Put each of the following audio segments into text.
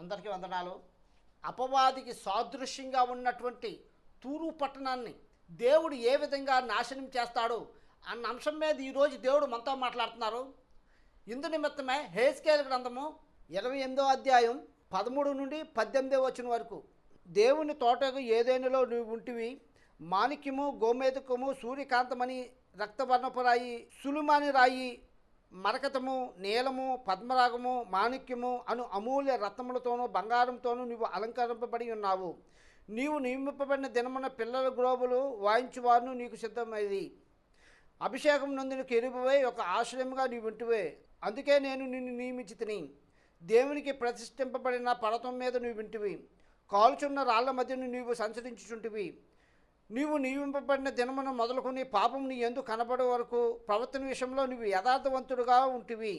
అందరికీ వందనాలు. అపవాదికి సాదృశ్యంగా ఉన్నటువంటి తూరు పట్టణాన్ని దేవుడు ఏ విధంగా నాశనం చేస్తాడు అన్న అంశం మీద ఈరోజు దేవుడు మనతో మాట్లాడుతున్నారు. ఇందు నిమిత్తమే హేస్కేల్ గ్రంథము ఇరవై ఎనిమిదో అధ్యాయం పదమూడు నుండి పద్దెనిమిదో వచ్చిన వరకు దేవుని తోటకు ఏదైనాలో నువ్వు ఉంటివి మాణిక్యము గోమేతకము సూర్యకాంతమని రక్తవర్ణపు రాయి సులుమాని రాయి మరకతము నీలము పద్మరాగము మాణిక్యము అను అమూల్య రత్నములతోనూ బంగారంతోనూ నీవు అలంకరింపబడి ఉన్నావు. నీవు నియమింపబడిన దినమున పిల్లల గ్రోబులు వాయించువారును నీకు సిద్ధమైంది అభిషేకం నొందిన కెరుబువే ఒక ఆశ్రయముగా నీవు ఉంటువే. అందుకే నేను నిన్ను నియమించి తిని దేవునికి ప్రతిష్ఠింపబడిన పర్వతం మీద నువ్వు వింటివి కాల్చున్న రాళ్ళ మధ్యను నీవు సంచరించుచుంటివి. నీవు నియమింపబడిన దినమున మొదలుకొని పాపం నీ ఎందు కనబడే వరకు ప్రవర్తన విషయంలో నీవు యథార్థవంతుడుగా ఉంటివి.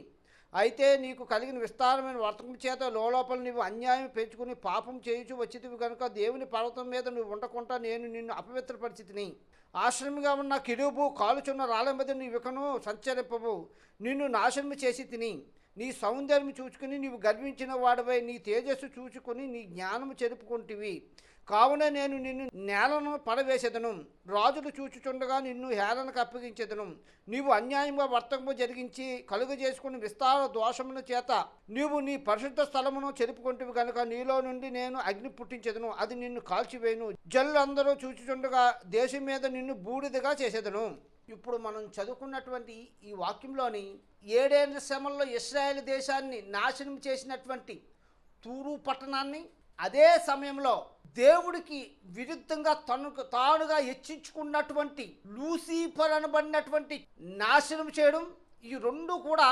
అయితే నీకు కలిగిన విస్తారమైన వర్తకం చేత లోపల నీవు అన్యాయం పెంచుకుని పాపం చేయుచు వచ్చితివి కనుక దేవుని పర్వతం మీద నువ్వు ఉండకుండా నేను నిన్ను అపవిత్రపరిచితిని. ఆశ్రమంగా ఉన్న కిరుబు కాలుచున్న రాళ్ళ మీద నీ వికను సంచరింపవు నిన్ను నాశనం చేసి తిని నీ సౌందర్యం చూచుకుని నీవు గర్వించిన వాడివై నీ తేజస్సు చూచుకొని నీ జ్ఞానము చెరుపుకుంటివి. కావున నేను నిన్ను నేలను పడవేసేదను. రాజులు చూచుచుండగా నిన్ను హేళనకు అప్పగించేదను. నీవు అన్యాయంగా వర్తకము జరిగించి కలుగు చేసుకుని విస్తార దోషముల చేత నీవు నీ పరిశుద్ధ స్థలమును చెరుపుకుంటువి కనుక నీలో నుండి నేను అగ్ని పుట్టించేదను. అది నిన్ను కాల్చివేయను. జల్లందరూ చూచుచుండగా దేశం మీద నిన్ను బూడిదగా చేసేదను. ఇప్పుడు మనం చదువుకున్నటువంటి ఈ వాక్యంలోని ఏడేళ్ళ శ్రమల్లో ఇస్రాయేల్ దేశాన్ని నాశనం చేసినటువంటి తూరు పట్టణాన్ని అదే సమయంలో దేవుడికి విరుద్ధంగా తనకు తానుగా హెచ్చించుకున్నటువంటి లూసిఫర్ అనబడినటువంటి నాశనం చేయడం ఈ రెండు కూడా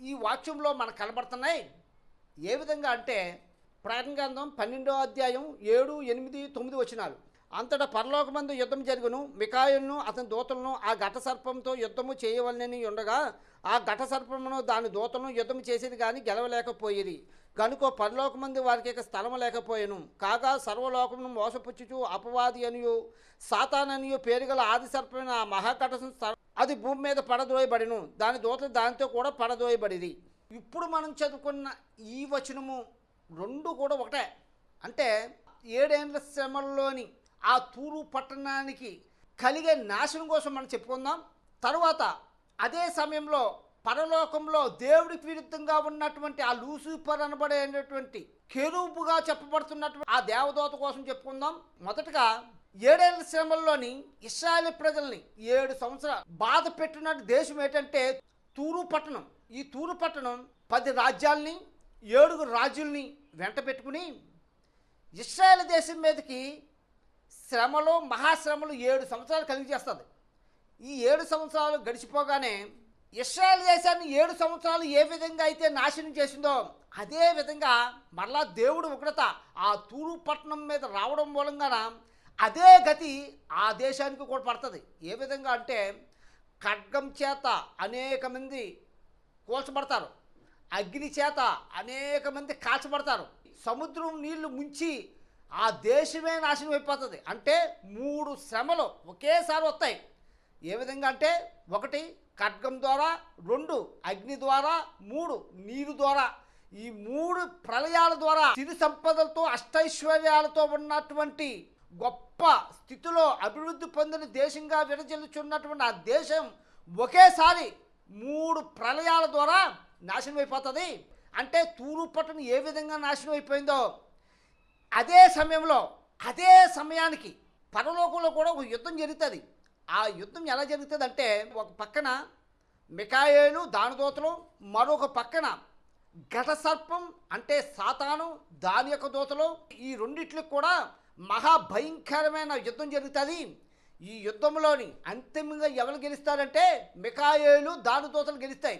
ఈ వాక్యంలో మనకు కనబడుతున్నాయి. ఏ విధంగా అంటే ప్రకటన పన్నెండో అధ్యాయం ఏడు ఎనిమిది తొమ్మిది వచనాలు. అంతటా పరలోకమందు యుద్ధం జరుగును మికాయులను అతని దూతలను ఆ ఘట సర్పంతో యుద్ధము చేయవలనని ఉండగా ఆ ఘట సర్పమును దాని దూతలను యుద్ధం చేసేది కానీ గెలవలేకపోయేది. కనుక పరలోకమంది వారికి ఇక స్థలం లేకపోయాను. కాగా సర్వలోకమును మోసపుచ్చుచు అపవాది అనియు సాతాననియు పేరుగల ఆది సర్పమైన ఆ మహాకటసం అది భూమి మీద పడదోయబడిను దాని దూత దానితో కూడా పడదోయబడిది ఇప్పుడు మనం చదువుకున్న ఈ వచనము రెండు కూడా ఒకటే. అంటే ఏడేండ్ల శ్రమల్లోని ఆ తూరు పట్టణానికి కలిగే నాశనం కోసం మనం చెప్పుకుందాం. తర్వాత అదే సమయంలో పరలోకంలో దేవుడికి విరుద్ధంగా ఉన్నటువంటి ఆ లూసిఫర్ అనబడేటువంటి కెరూపుగా చెప్పబడుతున్నటువంటి ఆ దేవదూత కోసం చెప్పుకుందాం. మొదటగా ఏడేళ్ళ శ్రమల్లోని ఇస్రాయల్ ప్రజల్ని ఏడు సంవత్సరాలు బాధ పెట్టిన దేశం ఏంటంటే తూరు పట్టణం. ఈ తూరు పట్టణం పది రాజ్యాల్ని ఏడుగురు రాజుల్ని వెంట పెట్టుకుని ఇస్రాయల్ దేశం మీదకి శ్రమలు మహాశ్రమలు ఏడు సంవత్సరాలు కలిగి చేస్తుంది. ఈ ఏడు సంవత్సరాలు గడిచిపోగానే ఇస్రాయల్ దేశాన్ని ఏడు సంవత్సరాలు ఏ విధంగా అయితే నాశనం చేసిందో అదే విధంగా మరలా దేవుడు ఉగ్రత ఆ తూరు పట్టణం మీద రావడం మూలంగాన అదే గతి ఆ దేశానికి కూడా పడుతుంది. ఏ విధంగా అంటే ఖడ్గం చేత అనేక మంది కూల్చబడతారు. అగ్ని చేత అనేక మంది కాల్చబడతారు. సముద్రం నీళ్ళు ముంచి ఆ దేశమే నాశనం అయిపోతుంది. అంటే మూడు శ్రమలు ఒకేసారి వస్తాయి. ఏ విధంగా అంటే ఒకటి ఖడ్గం ద్వారా రెండు అగ్ని ద్వారా మూడు నీరు ద్వారా. ఈ మూడు ప్రళయాల ద్వారా సిరి సంపదలతో అష్టైశ్వర్యాలతో ఉన్నటువంటి గొప్ప స్థితిలో అభివృద్ధి పొందిన దేశంగా విరజిల్లుచున్నటువంటి ఆ దేశం ఒకేసారి మూడు ప్రళయాల ద్వారా నాశనం అయిపోతుంది అంటే తూరు పట్టణం ఏ విధంగా నాశనం అయిపోయిందో అదే సమయంలో అదే సమయానికి పరలోకంలో కూడా ఒక యుద్ధం జరుగుతుంది. ఆ యుద్ధం ఎలా జరుగుతుంది అంటే ఒక పక్కన మికాయేలు దానదోతలు మరొక పక్కన ఘటసర్పం అంటే సాతాను దాని యొక్క దూతలు. ఈ రెండిట్లకు కూడా మహాభయంకరమైన యుద్ధం జరుగుతుంది. ఈ యుద్ధంలోని అంతిమంగా ఎవరు గెలుస్తారంటే మికాయేలు దాని దూతలు గెలుస్తాయి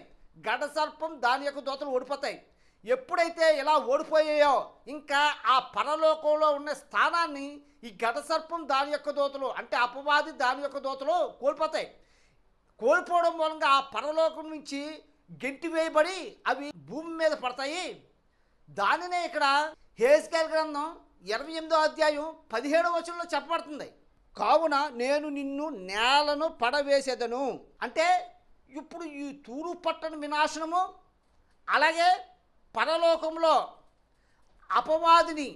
ఘటసర్పం దాని యొక్క దూతలు ఓడిపోతాయి. ఎప్పుడైతే ఇలా ఓడిపోయాయో ఇంకా ఆ పరలోకంలో ఉన్న స్థానాన్ని ఈ ఘటసర్పం దాని యొక్క దూతలు అంటే అపవాది దాని యొక్క దోతలు కోల్పోతాయి. కోల్పోవడం మూలంగా ఆ పరలోకం నుంచి గెంటి వేయబడి అవి భూమి మీద పడతాయి. దానినే ఇక్కడ హేస్కేల్ గ్రంథం ఇరవై ఎనిమిదో అధ్యాయం పదిహేడో వచనంలో చెప్పబడుతుంది. కావున నేను నిన్ను నేలను పడవేసేదను. అంటే ఇప్పుడు ఈ తూరు పట్టణ వినాశనము అలాగే పరలోకంలో అపవాదిని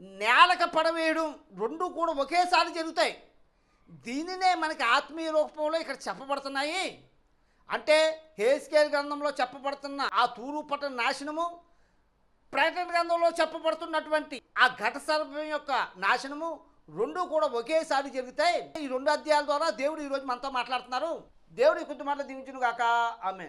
నేలక పడవేయడం రెండు కూడా ఒకేసారి జరుగుతాయి. దీనినే మనకి ఆత్మీయ రూపంలో ఇక్కడ చెప్పబడుతున్నాయి. అంటే హేస్కేల్ గ్రంథంలో చెప్పబడుతున్న ఆ తూరు పట్టణ నాశనము ప్రకటన గ్రంథంలో చెప్పబడుతున్నటువంటి ఆ ఘట సర్పం యొక్క నాశనము రెండు కూడా ఒకేసారి జరుగుతాయి. ఈ రెండు అధ్యాయాల ద్వారా దేవుడు ఈరోజు మనతో మాట్లాడుతున్నారు. దేవుడి కొద్ది మాటలు దీవించును కాక ఆమె